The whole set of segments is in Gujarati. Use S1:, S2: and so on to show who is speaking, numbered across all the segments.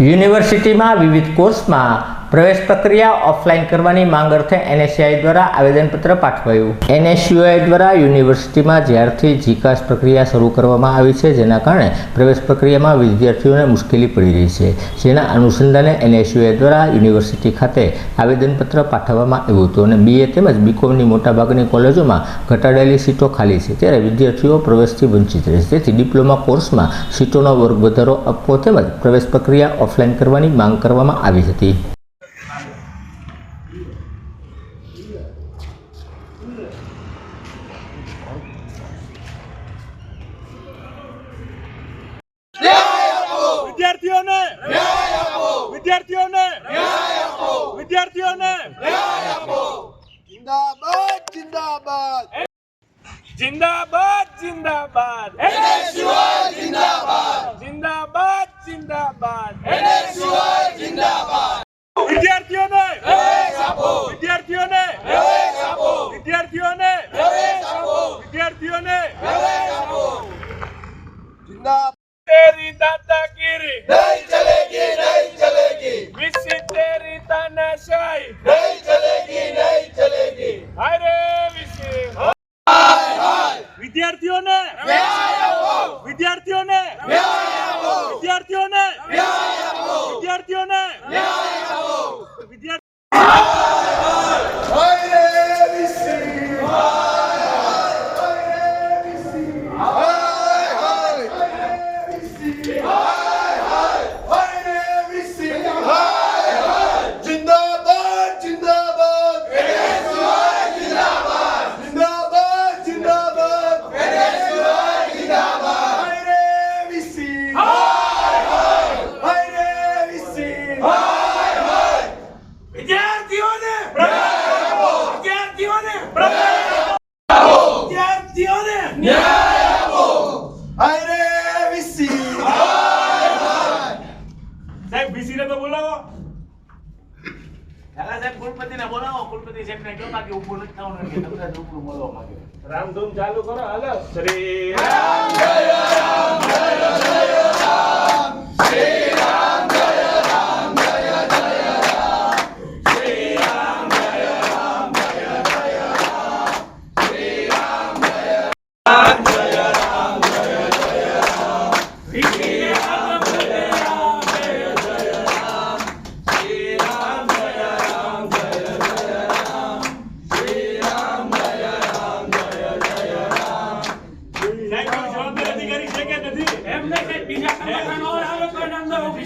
S1: યુનિવર્સિટીમાં વિવિધ કોર્સમાં પ્રવેશ પ્રક્રિયા ઓફલાઈન કરવાની માંગ અર્થે એનએસસીઆઈ દ્વારા આવેદનપત્ર પાઠવાયું. એનએસયુઆઈ દ્વારા યુનિવર્સિટીમાં જ્યારથી જીકાસ પ્રક્રિયા શરૂ કરવામાં આવી છે, જેના કારણે પ્રવેશ પ્રક્રિયામાં વિદ્યાર્થીઓને મુશ્કેલી પડી રહી છે. જેના અનુસંધાને એનએસયુઆઈ દ્વારા યુનિવર્સિટી ખાતે આવેદનપત્ર પાઠવવામાં આવ્યું હતું અને બીએ તેમજ બીકોમની મોટાભાગની કોલેજોમાં ઘટાડેલી સીટો ખાલી છે. ત્યારે વિદ્યાર્થીઓ પ્રવેશથી વંચિત રહેશે. તેથી ડિપ્લોમા કોર્સમાં સીટોનો વર્ગ વધારો આપવો તેમજ પ્રવેશ પ્રક્રિયા ઓફલાઈન કરવાની માંગ કરવામાં આવી હતી.
S2: વિદ્યાર્થીઓને ન્યાય આપો વિદ્યાર્થીઓને ન્યાય આપો વિદ્યાર્થીઓને
S3: ન્યાય આપો
S2: જિંદાબાદ જિંદાબાદ.
S3: જિંદાબાદ
S2: જિંદાબાદ. જિંદાબાદ
S3: જિંદાબાદ. જિંદાબાદ
S2: વિદ્યાર્થીઓને આપો
S3: तानाशाही नहीं चलेगी नहीं
S2: चलेगी अरे વિદ્યાર્થીઓને વિદ્યાર્થીઓને વિદ્યાર્થીઓને વિદ્યાર્થીઓને. વિદ્યાર્થી વિદ્યાર્થીઓને
S3: હાય રે વિસી
S2: સાહેબ બીસી ને તો બોલાવો
S4: દાદા સાહેબ કુલપતિને બોલાવો કુલપતિ સાહેબને કહો બાકી ઊભું નથી થવાનું એટલે તમને જ ઊભું બોલવા માંગે
S2: રામધૂન ચાલુ કરો હાલો શ્રી સાહેબ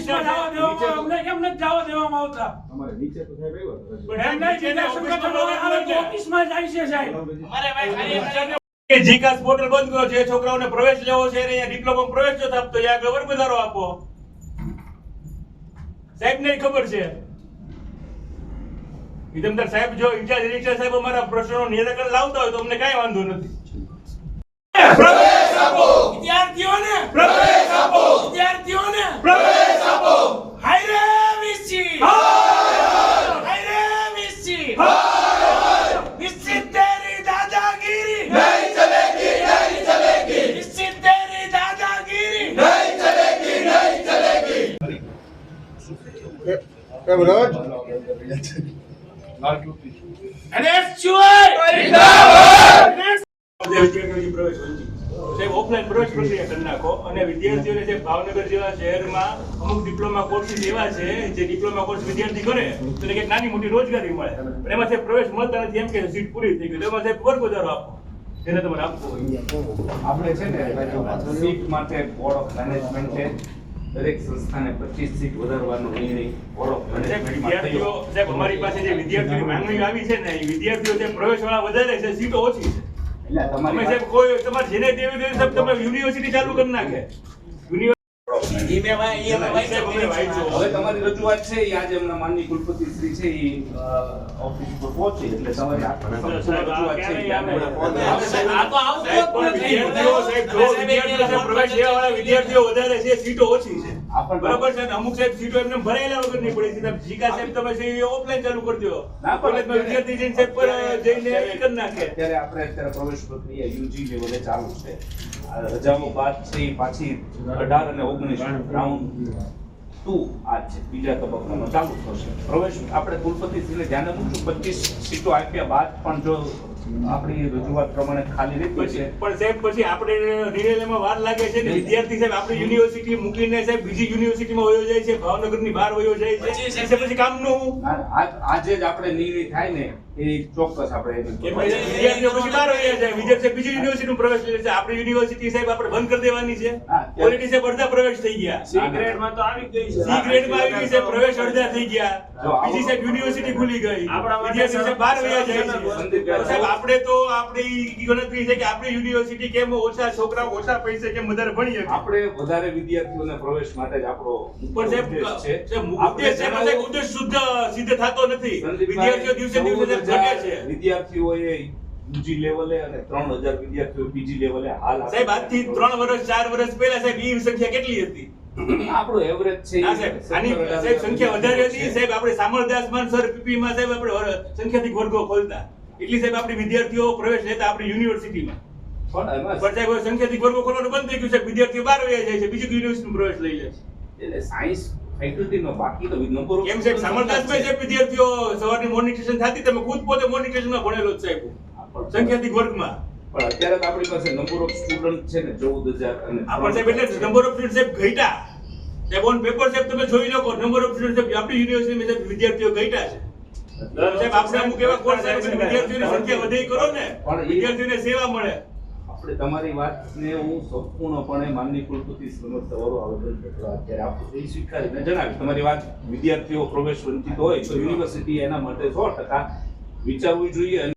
S5: અમને કેમ નથી જવા દેવામાં આવતા.
S2: પણ
S5: એમને
S2: નીચેના
S5: બીજા સંગઠનો ઓફિસમાં જાય છે. સાહેબ.
S4: અમારે ભાઈ ખાલી
S2: કે જીકાસ પોર્ટલ બંધ કરો જે છોકરાઓને પ્રવેશ લેવો છે એને ડિપ્લોમા પ્રવેશ નથી આપતો એ આગળ વર્ગ વધારો આપો. સાહેબ ને ખબર છે. ઇદમદાર સાહેબ જો ઇન્ચાર્જ સાહેબ અમારા પ્રશ્નોનું નિરાકરણ લાવતા હોય તો અમને કાંઈ વાંધો નથી
S5: વિદ્યાર્થીઓને
S2: પ્રવેશ આપો
S5: વિદ્યાર્થીઓને
S2: પ્રવેશ આપો
S5: હાય રે વિસી હાય રે વિસી વિસી તેરી દાદાગીરી
S3: નહીં ચલેગી નહીં ચલેગી
S5: વિસી તેરી દાદાગીરી
S3: નહીં ચલેગી નહીં ચલેગી કેમ રોજ
S5: અને છુઆઈ
S2: જે વિદ્યાર્થીઓ પ્રવેશ વંચિત. અને અમુક ડિપ્લોમા કોર્સીસ એવા છે જે ડિપ્લોમા કોર્સ વિદ્યાર્થી કરે તો નાની મોટી રોજગારી મળે પણ એમાં સાહેબ પ્રવેશ મળતા નથી એમ કે સીટ પૂરી થઈ ગઈ એમાં સાહેબ વર્ગ વધારો આપો એને તમારે આપવો
S6: આપણે છે ને સીટ માટે બોર્ડ ઓફ મેનેજમેન્ટે દરેક સંસ્થાને પચીસ સીટ વધારવાનો નિર્ણય
S2: વિદ્યાર્થીઓ સાહેબ અમારી પાસે જે વિદ્યાર્થીઓની માંગણી આવી છે ને એ વિદ્યાર્થીઓ જે પ્રવેશ વાળા વધારે છે સીટો ઓછી છે.
S6: એટલે તમારી
S2: સાહેબ કોઈ તમારે જેને દેવી દેવી સાહેબ તમે યુનિવર્સિટી ચાલુ કરી નાખે યુનિવર્સિટી
S4: ઈ મેં ભાઈ ઈ અમે વાંચ્યું.
S2: સાહેબ અમે વાંચ્યું.
S6: હવે તમારી રજૂઆત છે એ આજે એમના માનની કુલપતિ શ્રી છે એ ઓફિસ પર પહોંચે એટલે તમારી રજૂઆત છે એ આપણે
S4: આ તો આવતું જ
S2: સાહેબ, પણ
S4: નથી.
S2: વિદ્યાર્થીઓ સાહેબ જો વિદ્યાર્થીઓ સાહેબ પ્રવેશ વધારે છે સીટો ઓછી છે. બરાબર છે અમુક સાહેબ સીટો એમને ભરાયેલા વગર નહીં પડી. જીગા સાહેબ તમે છે ઓફલાઈન ચાલુ કરી દો. કોલેજમાં વિદ્યાર્થી જઈને સાહેબ પર જઈને કરી નાખે.
S6: અત્યારે આપણે અત્યારે પ્રવેશ પ્રક્રિયા યુજી લેવલે ચાલુ છે રજાઓ બાદ છે પાછી અઢાર અને ઓગણીસ રાઉન્ડ ટુ આ છે, બીજા તબક્કામાં ચાલુ થશે. પ્રવેશ, આપણે કુલપતિશ્રીને ધ્યાને મૂકશું, પચીસ સીટો આપ્યા બાદ પણ જો આપણી રજૂઆત પ્રમાણે ખાલી
S2: રીત
S6: છે.
S2: પણ સાહેબ પછી આપણે નિર્ણયમાં વાર લાગે છે ને વિદ્યાર્થી સાહેબ આપણી યુનિવર્સિટી મૂકીને સાહેબ બીજી યુનિવર્સિટીમાં વયો જાય છે ભાવનગરની બહાર વયો જાય છે
S4: પછી
S2: પછી કામનું
S6: આજે જ આપણે નિર્ણય થાય ને એ ચોક્કસ આપણે એની
S2: કે ભાઈ વિદ્યાર્થીઓ પછી બહાર વયા જાય વિદ્યાર્થી બીજી યુનિવર્સિટીમાં પ્રવેશ લે છે. આપણી યુનિવર્સિટી સાહેબ આપણે બંધ કરી દેવાની છે. ઓલરેડી સાહેબ અડધા પ્રવેશ થઈ ગયા.
S4: સી ગ્રેડમાં તો આવી ગઈ છે.
S2: સી ગ્રેડમાં આવી ગઈ છે પ્રવેશ અડધા થઈ ગયા. બીજી સાહેબ યુનિવર્સિટી ખુલી ગઈ.
S4: આપણા માટે
S2: સાહેબ બહાર વયા જાય છે. સાહેબ આપણે તો આપણી ગણતરી છે કે આપણી યુનિવર્સિટી કેમ ઓછા છોકરા ઓછા પૈસે કેમ વધારે ભણી શકે?
S6: આપણે વધારે વિદ્યાર્થીઓને પ્રવેશ માટે જ આપણો
S2: પણ સાહેબ
S6: ઉદ્દેશ છે. આપણે
S2: ઉદ્દેશ શુદ્ધ સિદ્ધ થતો નથી. વિદ્યાર્થીઓ દિવસે દિવસે ઘટે છે.
S6: વિદ્યાર્થીઓએ લેવલે અને વિદ્યાર્થીઓ બીજી લેવલે હાલ
S2: સાહેબ આજથી ત્રણ વર્ષ ચાર વર્ષ પહેલા સાહેબ ઈ સંખ્યા કેટલી હતી?
S6: આપણું એવરેજ છે.
S2: હા સાહેબ આની સાહેબ સંખ્યા વધારે હતી. સાહેબ આપણે સામળદાસ માન સર પીપી માં સાહેબ આપણે સંખ્યાથી વર્ગો ખોલતા. એટલી સાહેબ આપણી વિદ્યાર્થીઓ પ્રવેશ લેતા આપણી યુનિવર્સિટીમાં.
S6: પણ
S2: સાહેબ સંખ્યાથી વર્ગો ખોલવાનું બંધ થઈ ગયું છે. વિદ્યાર્થીઓ બહાર વયા જાય છે. બીજી યુનિવર્સિટી પ્રવેશ લઈ લે છે.
S6: એટલે સાયન્સ ફેકલ્ટીનો બાકી તો નંબર
S2: કેમ સાહેબ સામળદાસમાં સાહેબ વિદ્યાર્થીઓ સવારની મોર્નિંગ સેશન થતી તમે ખુદ પોતે મોર્નિંગ સેશનમાં ભણેલો જ સાહેબ. સંખ્યાથી વર્ગમાં.
S6: પણ અત્યારે તો આપણી પાસે નંબર ઓફ સ્ટુડન્ટ છે ને ચૌદ હજાર અને
S2: આપણ સાહેબ એટલે નંબર ઓફ સ્ટુડન્ટ સાહેબ ઘટ્યા. સાહેબ ઓન પેપર સાહેબ તમે જોઈ લો નંબર ઓફ સ્ટુડન્ટ સાહેબ આપણી યુનિવર્સિટીમાં સાહેબ વિદ્યાર્થીઓ ઘટ્યા છે. સાહેબ આપણે હું કેવા કોર્સ સાહેબ વિદ્યાર્થીઓની સંખ્યા વધે કરો ને વિદ્યાર્થીઓને સેવા મળે.
S6: આપણે તમારી વાતને હું સંપૂર્ણપણે માનની કુલપતિ શ્રીમદ તમારું આવેદન પત્ર અત્યારે આપું એ સ્વીકારીને જણાવી તમારી વાત વિદ્યાર્થીઓ પ્રવેશ વંચિત હોય તો યુનિવર્સિટી એના માટે સો ટકા વિચારવું જોઈએ